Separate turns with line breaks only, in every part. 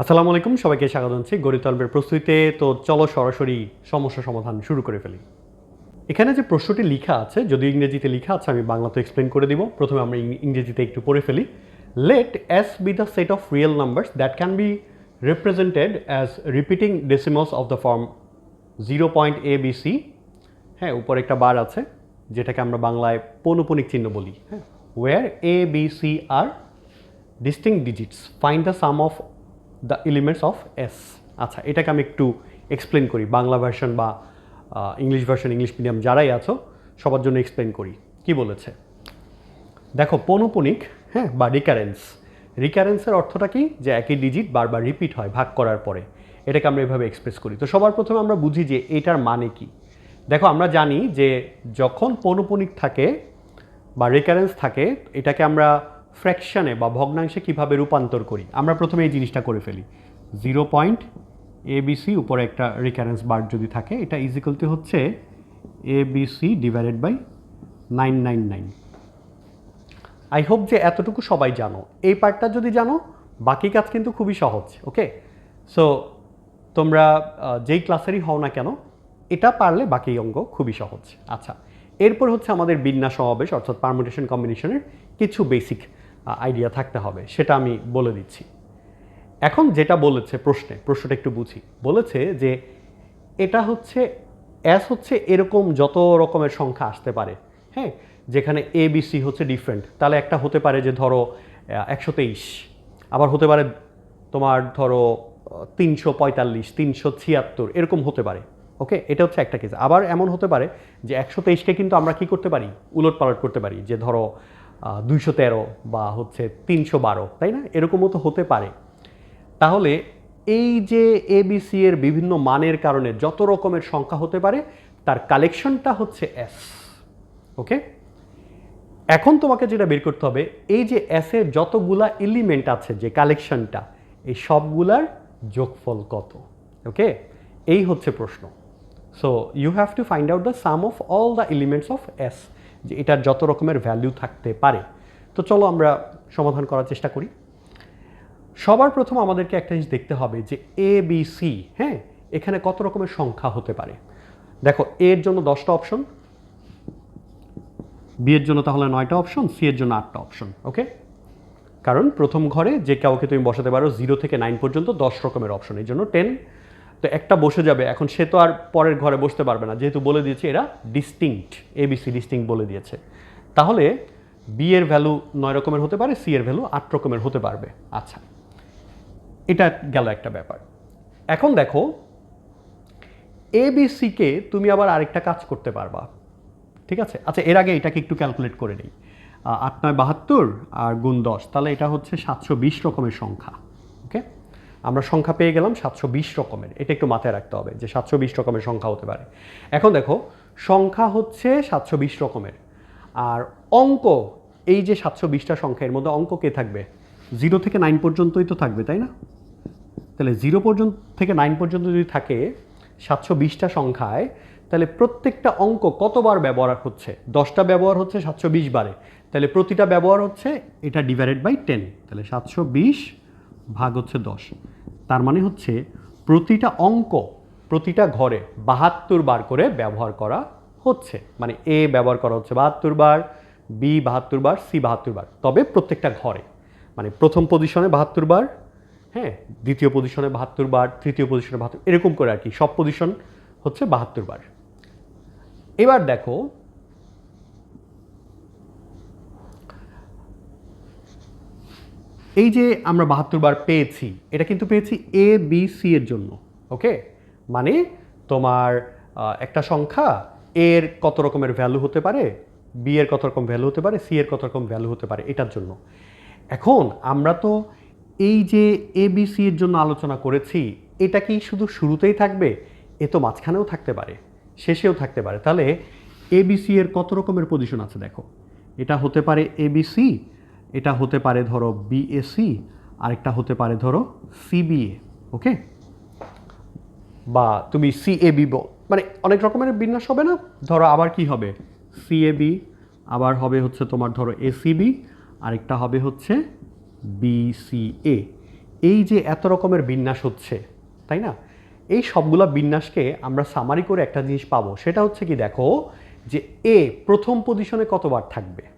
আসসালামু আলাইকুম, সবাইকে স্বাগত জানাচ্ছি গণিত প্রস্তুতিতে। তো চলো সরাসরি সমস্যা সমাধান শুরু করে ফেলি। এখানে যে প্রশ্নটি লেখা আছে যদি ইংরেজিতে লেখা আছে, আমি বাংলাতে এক্সপ্লেন করে দিব। প্রথমে আমরা ইংরেজিতে একটু পড়ে ফেলি। Let S be the set of real numbers that can be represented as repeating decimals of the form zero point A B C হ্যাঁ উপরে একটা বার আছে, যেটাকে আমরা বাংলায় পৌনপনিক চিহ্ন বলি। হ্যাঁ where A B C are distinct digits find the sum of the elements of S আচ্ছা এটাকে আমি একটু এক্সপ্লেন করি, বাংলা ভার্সন বা ইংলিশ ভার্সন ইংলিশ মিডিয়াম যারাই আছো, সবার জন্য এক্সপ্লেন করি। কি বলেছে? দেখো পৌনপনিক হ্যাঁ বা রিকারেন্স রিকারেন্সের অর্থটা কি? যে একই ডিজিট বারবার রিপিট হয়, ভাগ করার পরে। এটাকে আমরা এভাবে এক্সপ্রেস করি। তো সবার প্রথমে আমরা বুঝি যে এটার মানে কি। দেখো, আমরা জানি যে যখন পৌনপনিক থাকে বা রেকারেন্স থাকে, এটাকে আমরা ফ্র্যাকশনে বা ভগ্নাংশে কীভাবে রূপান্তর করি? আমরা প্রথমে এই জিনিসটা করে ফেলি। জিরো পয়েন্ট এবিসি উপরে একটা রিকারেন্স বার যদি থাকে, এটা ইজিক্যালটি হচ্ছে ABC divided by nine nine nine I hope যে এতটুকু সবাই জানো। এই পার্টটা যদি জানো, বাকি কাজ কিন্তু খুবই সহজ ওকে সো তোমরা যেই ক্লাসেরই হও না কেন, এটা পারলে বাকি অঙ্গ খুবই সহজ। আচ্ছা এরপর হচ্ছে আমাদের বিন্যাস সমাবেশ, অর্থাৎ পারমুটেশন কম্বিনেশনের কিছু বেসিক আইডিয়া থাকতে হবে, সেটা আমি বলে দিচ্ছি। এখন যেটা বলেছে প্রশ্নে, প্রশ্নটা একটু বুঝি। বলেছে যে এটা হচ্ছে অ্যাস হচ্ছে এরকম যত রকমের সংখ্যা আসতে পারে হ্যাঁ? যেখানে এ বি সি হচ্ছে ডিফারেন্ট তাহলে একটা হতে পারে যে ধরো একশো তেইশ, আবার হতে পারে তোমার ধরো তিনশো পঁয়তাল্লিশ, তিনশো ছিয়াত্তর, এরকম হতে পারে ওকে এটা হচ্ছে একটা কেস আবার এমন হতে পারে যে একশো তেইশকে কিন্তু আমরা কি করতে পারি? উলট পালট করতে পারি। যে ধরো দুইশো তেরো বা হচ্ছে তিনশো বারো, তাই না? এরকমও তো হতে পারে। তাহলে এই যে এবিসি এর বিভিন্ন মানের কারণে যত রকমের সংখ্যা হতে পারে, তার কালেকশনটা হচ্ছে এস ওকে এখন তোমাকে যেটা বের করতে হবে, এই যে এস এর যতগুলা এলিমেন্ট আছে যে কালেকশনটা, এই সবগুলার যোগফল কত ওকে এই হচ্ছে প্রশ্ন। So you have to find out the sum of all the elements of S যে এটার যত রকমের ভ্যালু থাকতে পারে। তো চলো আমরা সমাধান করার চেষ্টা করি। সবার প্রথম আমাদেরকে একটা জিনিস দেখতে হবে যে এ বি সি হ্যাঁ? এখানে কত রকমের সংখ্যা হতে পারে। দেখো এর জন্য দশটা অপশন বি এর জন্য তাহলে নয়টা অপশন সি এর জন্য আটটা অপশন ওকে কারণ প্রথম ঘরে যে কাউকে তুমি বসাতে পারো জিরো থেকে নাইন পর্যন্ত দশ রকমের অপশন এই জন্য টেন তো একটা বসে যাবে, এখন সে তো আর পরের ঘরে বসতে পারবে না। যেহেতু বলে দিয়েছে এরা ডিস্টিংক্ট এবিসি ডিস্টিংক্ট বলে দিয়েছে। তাহলে বি এর ভ্যালু নয় রকমের হতে পারে সি এর ভ্যালু আট রকমের হতে পারবে। আচ্ছা এটা গেল একটা ব্যাপার। এখন দেখো এ বি তুমি আবার আরেকটা কাজ করতে পারবা। ঠিক আছে? আচ্ছা এর আগে এটাকে একটু ক্যালকুলেট করে নিই। আট নয় বাহাত্তর আর গুণ দশ, তাহলে এটা হচ্ছে সাতশো বিশ রকমের সংখ্যা। আমরা সংখ্যা পেয়ে গেলাম সাতশো বিশ রকমের। এটা একটু মাথায় রাখতে হবে যে সাতশো বিশ রকমের সংখ্যা হতে পারে। এখন দেখো, সংখ্যা হচ্ছে সাতশো বিশ রকমের। আর অঙ্ক, এই যে সাতশো বিশটা সংখ্যা, এর মধ্যে অঙ্ক কে থাকবে? জিরো থেকে নাইন পর্যন্তই তো থাকবে, তাই না? তাহলে জিরো পর্যন্ত থেকে নাইন পর্যন্ত যদি থাকে সাতশো বিশটা সংখ্যায়, তাহলে প্রত্যেকটা অঙ্ক কতবার ব্যবহার হচ্ছে? দশটা ব্যবহার হচ্ছে সাতশো বিশ বারে। তাহলে প্রতিটা ব্যবহার হচ্ছে এটা ডিভাইডেড বাই টেন তাহলে সাতশো বিশ ভাগ হচ্ছে দশ। তার মানে হচ্ছে প্রতিটা অঙ্ক প্রতিটা ঘরে বাহাত্তর বার করে ব্যবহার করা হচ্ছে। মানে এ ব্যবহার করা হচ্ছে বাহাত্তর বার, বি বাহাত্তর বার, সি বাহাত্তর বার। তবে প্রত্যেকটা ঘরে মানে প্রথম পজিশনে বাহাত্তর বার হ্যাঁ দ্বিতীয় পজিশনে বাহাত্তর বার, তৃতীয় পজিশনে বাহাত্তর, এরকম করে আর কি। সব পজিশন হচ্ছে বাহাত্তর বার। এবার দেখো এই যে আমরা বাহাত্তর বার পেয়েছি, এটা কিন্তু পেয়েছি এ বি সি এর জন্য ওকে মানে তোমার একটা সংখ্যা এর কত রকমের ভ্যালু হতে পারে বি এর কত রকম ভ্যালু হতে পারে সি এর কত রকম ভ্যালু হতে পারে, এটার জন্য। এখন আমরা তো এই যে এ বি সি এর জন্য আলোচনা করেছি, এটা কি শুধু শুরুতেই থাকবে? এ তো মাঝখানেও থাকতে পারে, শেষেও থাকতে পারে। তাহলে এ বি সি এর কত রকমের পজিশন আছে দেখো? এটা হতে পারে এ বি সি এটা হতে পারে ধরো বিএসি আরেকটা হতে পারে ধরো সিবিএ ওকে? বা তুমি সিএবি মানে অনেক রকমের বিন্যাস হবে না? ধরো আবার কি হবে? সিএবি আবার হবে হচ্ছে তোমার ধরো এসিবি আরেকটা হবে হচ্ছে বিসিএ এই যে এত রকমের বিন্যাস হচ্ছে, তাই না? এই সবগুলা বিন্যাসকে আমরা সামারি করে একটা জিনিস পাবো, সেটা হচ্ছে কি দেখো যে এ প্রথম পজিশনে কতবার থাকবে?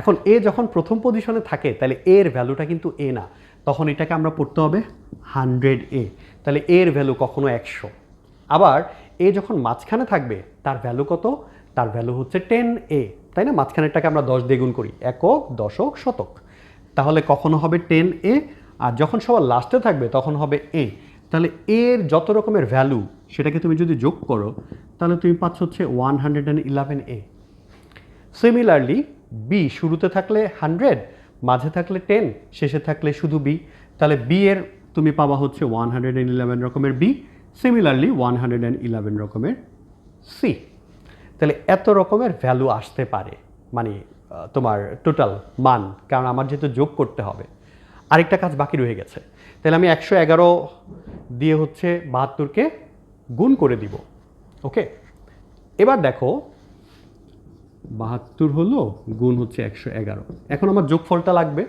এখন এ যখন প্রথম পজিশনে থাকে, তাহলে এর ভ্যালুটা কিন্তু এ না। তখন এটাকে আমরা পড়তে হবে হান্ড্রেড এ তাহলে এর ভ্যালু কখনো একশো। আবার এ যখন মাঝখানে থাকবে, তার ভ্যালু কত? তার ভ্যালু হচ্ছে টেন এ তাই না? মাঝখানেরটাকে আমরা দশ দ্বিগুণ করি। একক, দশক, শতক। তাহলে কখনো হবে টেন এ আর যখন সবার লাস্টে থাকবে, তখন হবে এ তাহলে এর যত রকমের ভ্যালু সেটাকে তুমি যদি যোগ করো, তাহলে তুমি পাচ্ছ হচ্ছে one hundred and eleven A similarly B শুরুতে থাকলে হান্ড্রেড মাঝে থাকলে টেন শেষে থাকলে শুধু বি তাহলে বি এর তুমি পাবা হচ্ছে ওয়ান হান্ড্রেড অ্যান্ড ইলেভেন রকমের B similarly one hundred and eleven রকমের সি তাহলে এত রকমের ভ্যালু আসতে পারে মানে তোমার টোটাল মান, কারণ আমার যেহেতু যোগ করতে হবে। আরেকটা কাজ বাকি রয়ে গেছে। তাহলে আমি একশো এগারো দিয়ে হচ্ছে বাহাত্তরকে গুণ করে দিব। ওকে এবার দেখো বাহাত্তর হলো গুণ হচ্ছে একশো এগারো। এখন আমার যোগফলটা লাগবে।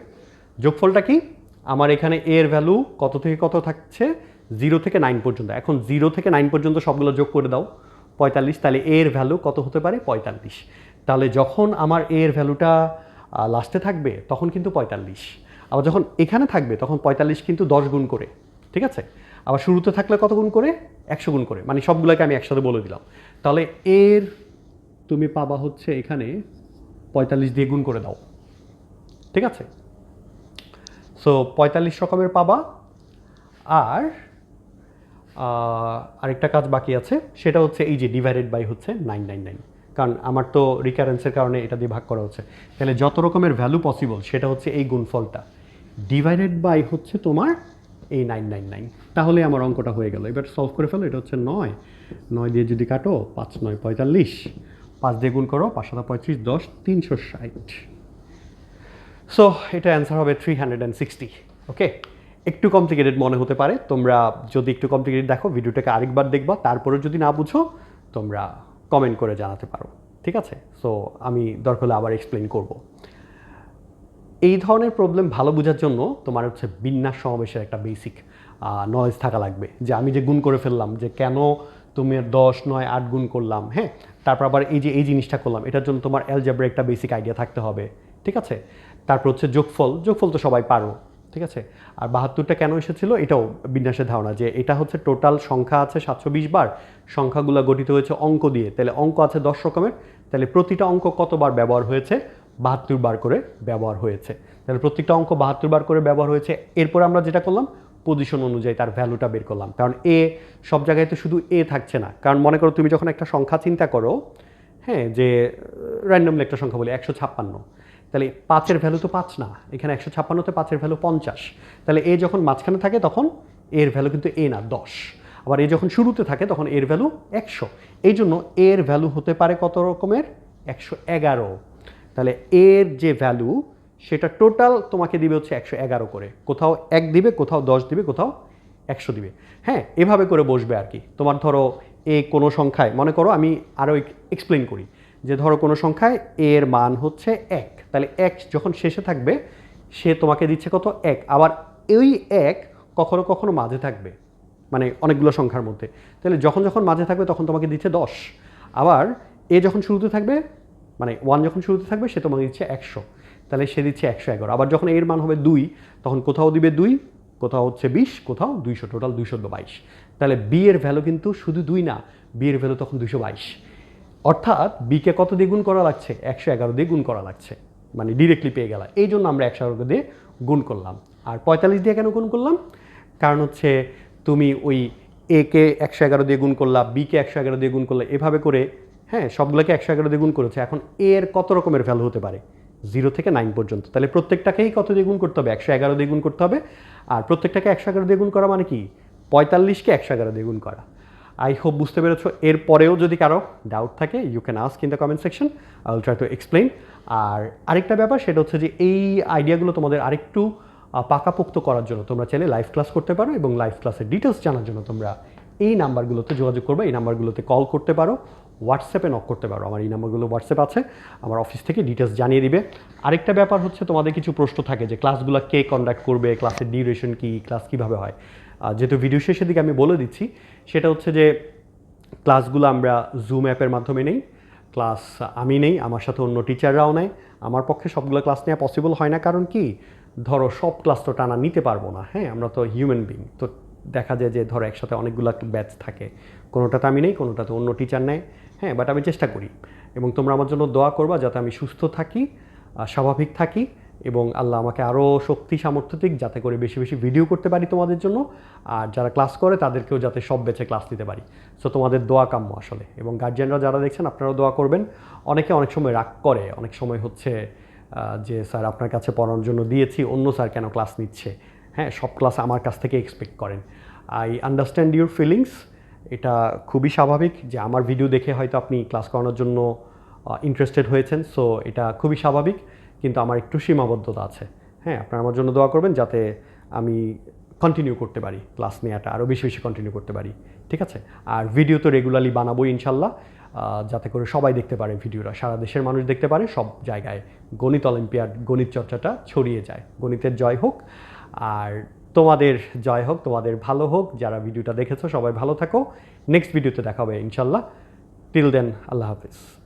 যোগফলটা কি? আমার এখানে এর ভ্যালু কত থেকে কত থাকছে? জিরো থেকে নাইন পর্যন্ত। এখন জিরো থেকে নাইন পর্যন্ত সবগুলো যোগ করে দাও। পঁয়তাল্লিশ, তাহলে এর ভ্যালু কত হতে পারে? পঁয়তাল্লিশ। তাহলে যখন আমার এর ভ্যালুটা লাস্টে থাকবে, তখন কিন্তু পঁয়তাল্লিশ। আবার যখন এখানে থাকবে, তখন পঁয়তাল্লিশ কিন্তু দশ গুণ করে। ঠিক আছে? আবার শুরুতে থাকলে কত গুণ করে? একশো গুণ করে। মানে সবগুলোকে আমি একসাথে বলে দিলাম। তাহলে এর তুমি পাবা হচ্ছে এখানে পঁয়তাল্লিশ দিয়ে গুণ করে দাও। ঠিক আছে? সো পঁয়তাল্লিশ রকমের পাবা। আর আরেকটা কাজ বাকি আছে, সেটা হচ্ছে এই যে ডিভাইডেড বাই হচ্ছে নাইন নাইন নাইন কারণ আমার তো রিকারেন্সের কারণে এটা দিয়ে ভাগ করা হচ্ছে। তাহলে যত রকমের ভ্যালু পসিবল সেটা হচ্ছে এই গুণফলটা। ডিভাইডেড বাই হচ্ছে তোমার এই নাইন নাইন নাইন তাহলে আমার অঙ্কটা হয়ে গেল। এবার সলভ করে ফেলো, এটা হচ্ছে নয়। নয় দিয়ে যদি কাটো, পাঁচ নয় পঁয়তাল্লিশ। পাঁচ দিয়ে গুণ করো, পাঁচ সাতা পঁয়ত্রিশ, দশ, তিনশো ষাট। সো এটা অ্যান্সার হবে three hundred and sixty okay একটু কমপ্লিকেটেড মনে হতে পারে, তোমরা যদি একটু কমপ্লিকেটেড দেখো, ভিডিওটাকে আরেকবার দেখবা তারপরে যদি না বুঝো, তোমরা কমেন্ট করে জানাতে পারো, ঠিক আছে? সো আমি দরকার হলে আবার এক্সপ্লেন করব। এই ধরনের প্রবলেম ভালো বোঝার জন্য তোমার হচ্ছে বিন্যাস সমাবেশের একটা বেসিক নলেজ থাকা লাগবে। যে আমি যে গুণ করে ফেললাম, যে কেন তুমি দশ, নয়, আট গুণ করলাম হ্যাঁ? তারপর আবার এই যে, এই জিনিসটা করলাম, এটার জন্য তোমার অ্যালজাব্রা একটা বেসিক আইডিয়া থাকতে হবে, ঠিক আছে? তারপর হচ্ছে যোগফল যোগফল তো সবাই পারো, ঠিক আছে? আর বাহাত্তরটা কেন এসেছিল? এটাও বিন্যাসের ধারণা যে এটা হচ্ছে টোটাল সংখ্যা আছে সাতশো বিশ বার, সংখ্যাগুলো গঠিত হয়েছে অঙ্ক দিয়ে। তাহলে অঙ্ক আছে দশ রকমের, তাহলে প্রতিটা অঙ্ক কতবার ব্যবহার হয়েছে? বাহাত্তর বার করে ব্যবহার হয়েছে। তাহলে প্রত্যেকটা অঙ্ক বাহাত্তর বার করে ব্যবহার হয়েছে। এরপর আমরা যেটা করলাম পজিশন অনুযায়ী তার ভ্যালুটা বের করলাম। কারণ এ সব জায়গায় তো শুধু এ থাকছে না। কারণ মনে করো তুমি যখন একটা সংখ্যা চিন্তা করো হ্যাঁ যে র্যান্ডমলি একটা সংখ্যা বলি, একশো ছাপ্পান্ন। তাহলে পাঁচের ভ্যালু তো পাঁচ না। এখানে একশো ছাপ্পান্নতে পাঁচের ভ্যালু পঞ্চাশ। তাহলে এ যখন মাঝখানে থাকে তখন এর ভ্যালু কিন্তু এ না, দশ। আবার এ যখন শুরুতে থাকে তখন এর ভ্যালু একশো। এই জন্য এর ভ্যালু হতে পারে কত রকমের? একশো এগারো। তাহলে এর যে ভ্যালু সেটা টোটাল তোমাকে দিবে হচ্ছে একশো এগারো করে। কোথাও এক দিবে, কোথাও দশ দিবে, কোথাও একশো দিবে। হ্যাঁ এভাবে করে বসবে আর কি। তোমার ধরো এ কোনো সংখ্যায়, মনে করো আমি আরও এক্সপ্লেন করি। যে ধরো কোনো সংখ্যায় এর মান হচ্ছে এক। তাহলে এক যখন শেষে থাকবে, সে তোমাকে দিচ্ছে কত? এক। আবার এই এক কখনো কখনো মাঝে থাকবে মানে অনেকগুলো সংখ্যার মধ্যে। তাহলে যখন যখন মাঝে থাকবে, তখন তোমাকে দিচ্ছে দশ। আবার এ যখন শুরুতে থাকবে মানে ওয়ান যখন শুরুতে থাকবে, সে তোমাকে দিচ্ছে একশো। তাহলে সে দিচ্ছে একশো এগারো। আবার যখন এর মান হবে দুই, তখন কোথাও দিবে দুই, কোথাও হচ্ছে বিশ, কোথাও দুইশো টোটাল দুইশো বাইশ। তাহলে বি এর ভ্যালু কিন্তু শুধু দুই না বি এর ভ্যালু তখন দুইশো বাইশ। অর্থাৎ বিকে কত দিয়ে গুণ করা লাগছে? একশো এগারো দিয়ে গুণ করা লাগছে। মানে ডিরেক্টলি পেয়ে গেলাম। এই জন্য আমরা একশো এগারো দিয়ে গুণ করলাম। আর পঁয়তাল্লিশ দিয়ে কেন গুণ করলাম? কারণ হচ্ছে তুমি ওই এ কে একশো এগারো দিয়ে গুণ করলা বিকে একশো এগারো দিয়ে গুণ করলে, এভাবে করে হ্যাঁ সবগুলোকে একশো এগারো দিয়ে গুণ করেছে। এখন এর কত রকমের ভ্যালু হতে পারে? জিরো থেকে নাইন পর্যন্ত। তাহলে প্রত্যেকটাকেই কত দিয়ে গুণ করতে হবে? একশো এগারো দিয়ে গুণ করতে হবে। আর প্রত্যেকটাকে একশো এগারো দিয়ে গুণ করা মানে কি? পঁয়তাল্লিশকে একশো এগারো দিয়ে গুণ করা। আই হোপ বুঝতে পেরেছ। এরপরেও যদি কারও ডাউট থাকে you can ask in the comment section I will try to explain আর আরেকটা ব্যাপার, সেটা হচ্ছে যে এই আইডিয়াগুলো তোমাদের আরেকটু পাকাপোক্ত করার জন্য তোমরা চাইলে লাইভ ক্লাস করতে পারো এবং লাইভ ক্লাসের ডিটেলস জানার জন্য তোমরা এই নাম্বারগুলোতে যোগাযোগ করবে, এই নাম্বারগুলোতে কল করতে পারো। হোয়াটসঅ্যাপে নক করতে পারো। আমার এই নাম্বারগুলো হোয়াটসঅ্যাপ আছে। আমার অফিস থেকে ডিটেলস জানিয়ে দিবে। আরেকটা ব্যাপার হচ্ছে, তোমাদের কিছু প্রশ্ন থাকে যে ক্লাসগুলো কে কন্ডাক্ট করবে ক্লাসের ডিউরেশন কী ক্লাস কীভাবে হয়? যেহেতু ভিডিও শেষের দিকে আমি বলে দিচ্ছি, সেটা হচ্ছে যে ক্লাসগুলো আমরা জুম অ্যাপের মাধ্যমে নেই। ক্লাস আমি নেই, আমার সাথে অন্য টিচাররাও নেয় আমার পক্ষে সবগুলো ক্লাস নেওয়া পসিবল হয় না। কারণ কি? ধরো, সব ক্লাস তো টানা নিতে পারব না। হ্যাঁ আমরা তো হিউম্যান বিং তো দেখা যায় যে ধরো একসাথে অনেকগুলো ব্যাচ থাকে। কোনোটাতে আমি নেই, কোনোটাতে অন্য টিচার নেয়। হ্যাঁ বাট আমি চেষ্টা করি। এবং তোমরা আমার জন্য দোয়া করবা যাতে আমি সুস্থ থাকি স্বাভাবিক থাকি এবং আল্লাহ আমাকে আরও শক্তি, সামর্থ্য দিক যাতে করে বেশি বেশি ভিডিও করতে পারি তোমাদের জন্য। আর যারা ক্লাস করে তাদেরকেও যাতে সব বেচে ক্লাস নিতে পারি। সো তোমাদের দোয়া কাম্য আসলে। এবং গার্জিয়ানরা যারা দেখছেন, আপনারাও দোয়া করবেন। অনেকে অনেক সময় রাগ করে, অনেক সময় হচ্ছে যে, স্যার, আপনার কাছে পড়ানোর জন্য দিয়েছি, অন্য স্যার কেন ক্লাস নিচ্ছে? হ্যাঁ সব ক্লাস আমার কাছ থেকে এক্সপেক্ট করেন। আই আন্ডারস্ট্যান্ড ইউর ফিলিংস এটা খুবই স্বাভাবিক যে আমার ভিডিও দেখে হয়তো আপনি ক্লাস করানোর জন্য ইন্টারেস্টেড হয়েছেন সো এটা খুবই স্বাভাবিক, কিন্তু আমার একটু সীমাবদ্ধতা আছে। হ্যাঁ আপনারা আমার জন্য দোয়া করবেন যাতে আমি কন্টিনিউ করতে পারি ক্লাস নেওয়াটা আরও বেশি বেশি কন্টিনিউ করতে পারি। ঠিক আছে? আর ভিডিও তো রেগুলারলি বানাবোই ইনশাল্লাহ যাতে করে সবাই দেখতে পারে ভিডিওটা সারা দেশের মানুষ দেখতে পারে, সব জায়গায় গণিত অলিম্পিয়াড গণিত চর্চাটা ছড়িয়ে যায়। গণিতের জয় হোক। আর তোমাদের জয় হোক, তোমাদের ভালো হোক, যারা ভিডিওটা দেখেছ, সবাই ভালো থাকো। নেক্সট ভিডিওতে দেখা হবে, ইনশাল্লাহ। টিল দেন আল্লাহ হাফিজ।